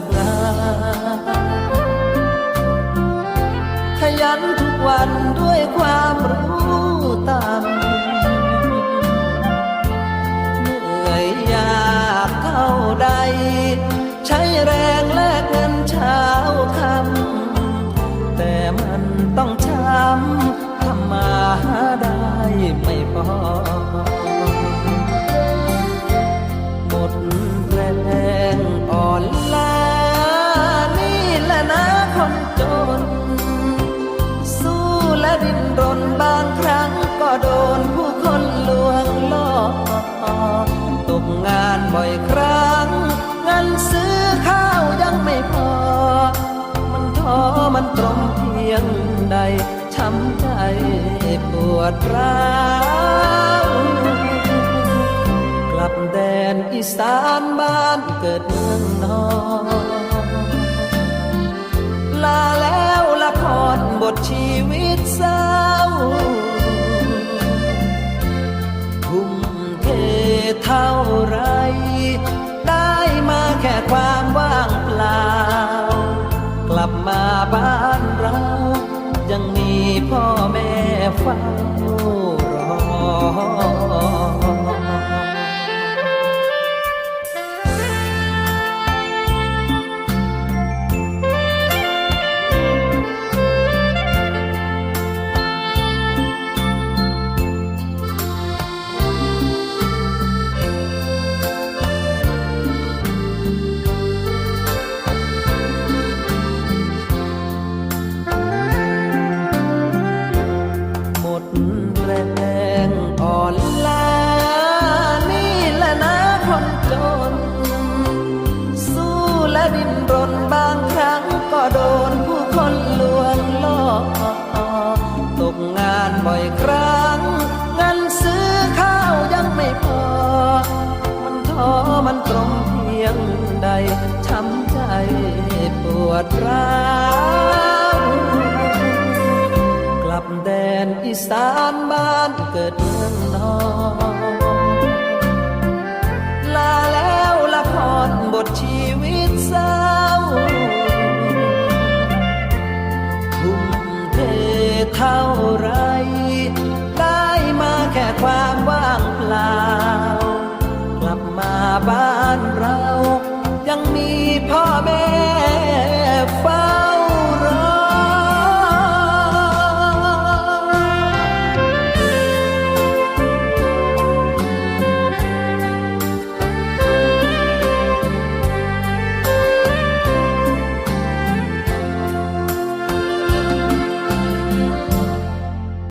กับงานขยันทุกวันด้วยความรู้ตามเหนื่อยยากเท่าใด ใช้แรงแลกเงินเช้าคำแต่มันต้องช้ำทำมาหาได้ไม่พอ ตกงานบ่อยครั้งเงินซื้อข้าวยังไม่พอ มันท้อมันตรมเพียงใดช้ำใจปวดร้าวกลับแดนอีสานบ้านเกิดเมืองนอนลาแล้วละครบทชีวิตเศร้า เท่าไร ได้มาแค่ความว่างเปล่า กลับมาบ้านเรา ยังมีพ่อแม่เฝ้า บ่อยครั้งเงินซื้อข้าวยังไม่พอ มันท้อมันตรมเพียงใดช้ำใจปวดร้าวกลับแดนอีสานบ้านเกิดเมืองนอน ความว่างเปล่า กลับมาบ้านเรา ยังมีพ่อแม่